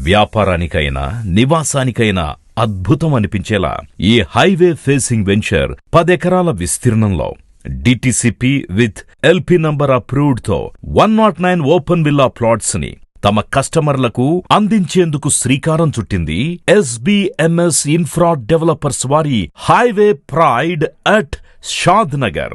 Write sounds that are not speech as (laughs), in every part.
వ్యాపారానికైనా నివాసానికైనా అద్భుతం అనిపించేలా ఈ హైవే ఫేసింగ్ వెంచర్ పదెకరాల విస్తీర్ణంలో DTCP with LP number అప్రూవ్డ్తో one nought nine open villa ప్లాట్స్ని తమ కస్టమర్లకు అందించేందుకు శ్రీకారం చుట్టింది ఎస్బిఎంఎస్ ఇన్ఫ్రా డెవలపర్స్ వారి highway pride at Shadnagar.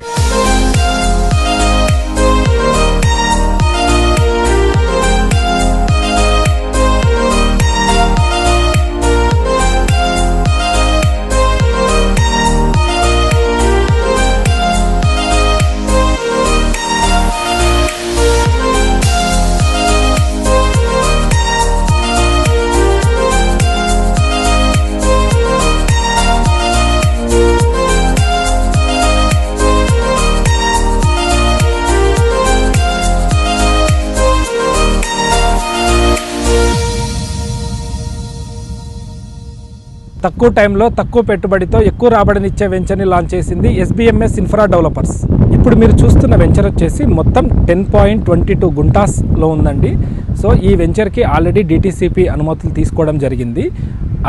తక్కువ టైంలో తక్కువ పెట్టుబడితో ఎక్కువ రాబడినిచ్చే వెంచర్ని లాంచ్ చేసింది ఎస్బీఎంఎస్ ఇన్ఫ్రా డెవలపర్స్. ఇప్పుడు మీరు చూస్తున్న వెంచర్ వచ్చేసి మొత్తం టెన్ పాయింట్ ట్వంటీ టూ గుంటాస్లో ఉందండి. సో ఈ వెంచర్కి ఆల్రెడీ డిటీసీపీ అనుమతులు తీసుకోవడం జరిగింది.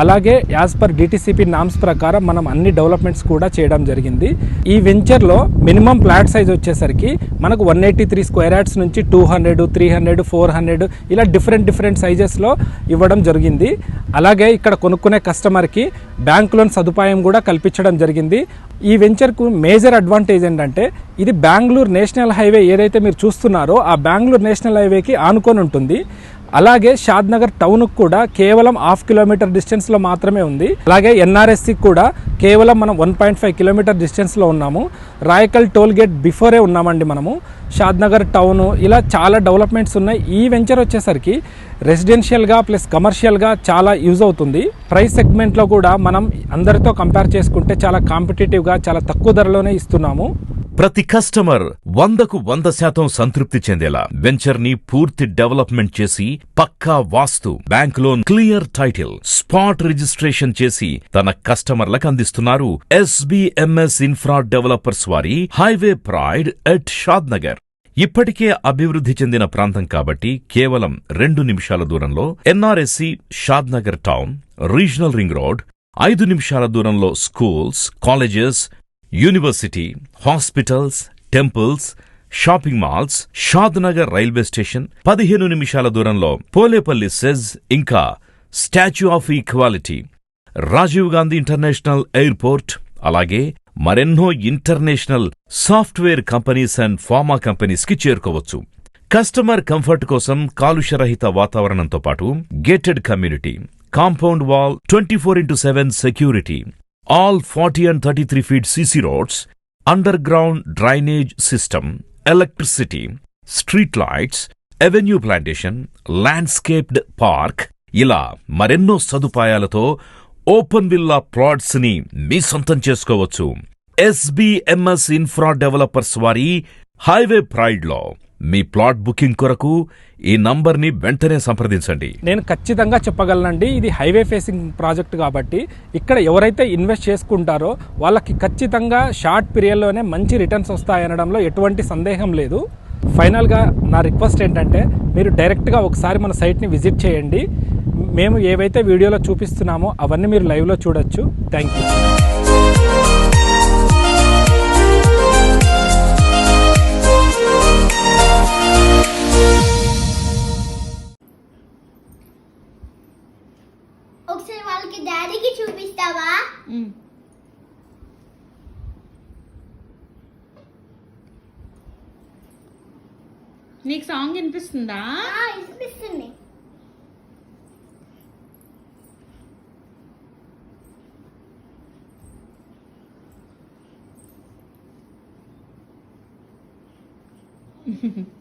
అలాగే యాజ్ పర్ డిటిసిపి నామ్స్ ప్రకారం మనం అన్ని డెవలప్మెంట్స్ కూడా చేయడం జరిగింది. ఈ వెంచర్లో మినిమం ప్లాట్ సైజ్ వచ్చేసరికి మనకు one eighty three square yards నుంచి two hundred three hundred four hundred ఇలా డిఫరెంట్ డిఫరెంట్ సైజెస్లో ఇవ్వడం జరిగింది. అలాగే ఇక్కడ కొనుక్కునే కస్టమర్కి బ్యాంక్ లోన్ సదుపాయం కూడా కల్పించడం జరిగింది. ఈ వెంచర్కు మేజర్ అడ్వాంటేజ్ ఏంటంటే ఇది బెంగళూరు నేషనల్ హైవే ఏదైతే మీరు చూస్తున్నారో ఆ బెంగళూరు నేషనల్ హైవేకి ఆనుకొని ఉంటుంది. అలాగే షాద్నగర్ టౌన్కు కూడా కేవలం హాఫ్ కిలోమీటర్ డిస్టెన్స్లో మాత్రమే ఉంది. అలాగే ఎన్ఆర్ఎస్సికి కూడా కేవలం మనం వన్ పాయింట్ ఫైవ్ కిలోమీటర్ డిస్టెన్స్లో ఉన్నాము. రాయకల్ టోల్ గేట్ బిఫోరే ఉన్నామండి మనము. షాద్నగర్ టౌను టౌన్ ఇలా చాలా డెవలప్మెంట్స్ ఉన్నాయి. ఈ వెంచర్ వచ్చేసరికి రెసిడెన్షియల్గా ప్లస్ కమర్షియల్గా చాలా యూజ్ అవుతుంది. ప్రైస్ సెగ్మెంట్లో కూడా మనం అందరితో కంపేర్ చేసుకుంటే చాలా కాంపిటేటివ్గా చాలా తక్కువ ధరలోనే ఇస్తున్నాము. ప్రతి కస్టమర్ వందకు వంద శాతం సంతృప్తి చెందేలా వెంచర్ని పూర్తి డెవలప్మెంట్ చేసి pukka vastu bank loan clear title spot registration చేసి తన కస్టమర్లకు అందిస్తున్నారు ఎస్బిఎంఎస్ ఇన్ఫ్రా డెవలపర్స్ వారి highway pride at Shadnagar ఇప్పటికే అభివృద్ధి చెందిన ప్రాంతం కాబట్టి కేవలం రెండు నిమిషాల దూరంలో NRSC Shadnagar town regional ring road ఐదు నిమిషాల దూరంలో schools colleges university hospitals temples shopping malls Shadnagar railway station పదిహేను నిమిషాల దూరంలో పోలేపల్లి సెజ్ ఇంకా statue of equality Rajiv Gandhi international airport అలాగే మరెన్నో international software companies and pharma కంపెనీస్కి చేరుకోవచ్చు. కస్టమర్ కంఫర్ట్ కోసం కాలుష్యరహిత వాతావరణంతో పాటు gated community compound wall twenty four into seven security all forty and thirty three feet CC roads underground drainage system electricity street lights avenue plantation landscaped park ఇలా మరెన్నో సదుపాయాలతో open villa ప్లాట్స్ని మీ సొంతం చేసుకోవచ్చు. ఎస్బిఎంఎస్ ఇన్ఫ్రా డెవలపర్స్ వారి highway ప్రైడ్లో. మీ ప్లాట్ బుకింగ్ కొరకు ఈ నంబర్ని వెంటనే సంప్రదించండి. నేను ఖచ్చితంగా చెప్పగలనండి. ఇది హైవే ఫేసింగ్ ప్రాజెక్ట్ కాబట్టి ఇక్కడ ఎవరైతే ఇన్వెస్ట్ చేసుకుంటారో వాళ్ళకి ఖచ్చితంగా షార్ట్ పీరియడ్లోనే మంచి రిటర్న్స్ వస్తాయనడంలో ఎటువంటి సందేహం లేదు. ఫైనల్గా నా రిక్వెస్ట్ ఏంటంటే మీరు డైరెక్ట్గా ఒకసారి మన సైట్ని విజిట్ చేయండి. మేము ఏవైతే వీడియోలో చూపిస్తున్నామో అవన్నీ మీరు లైవ్లో చూడొచ్చు. Thank you. నీకు సాంగ్ వినిపిస్తుందా? వినిపిస్తుంది. పాడు (laughs)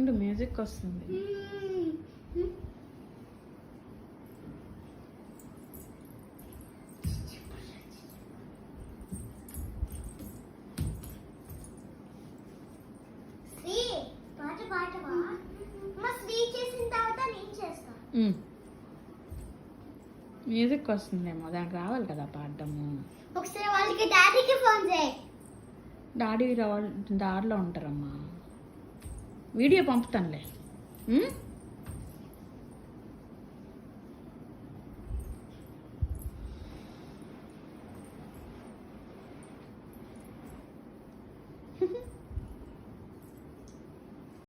సౌండ్ మ్యూజిక్ వస్తుంది. మ్యూజిక్ వస్తుందేమో దానికి రావాలి కదా పాడటము ఒకసారి వాళ్ళకి డాడీకి ఫోన్ చేయి. డాడీ దారిలో ఉంటారమ్మా. వీడియో పంపుతానులే.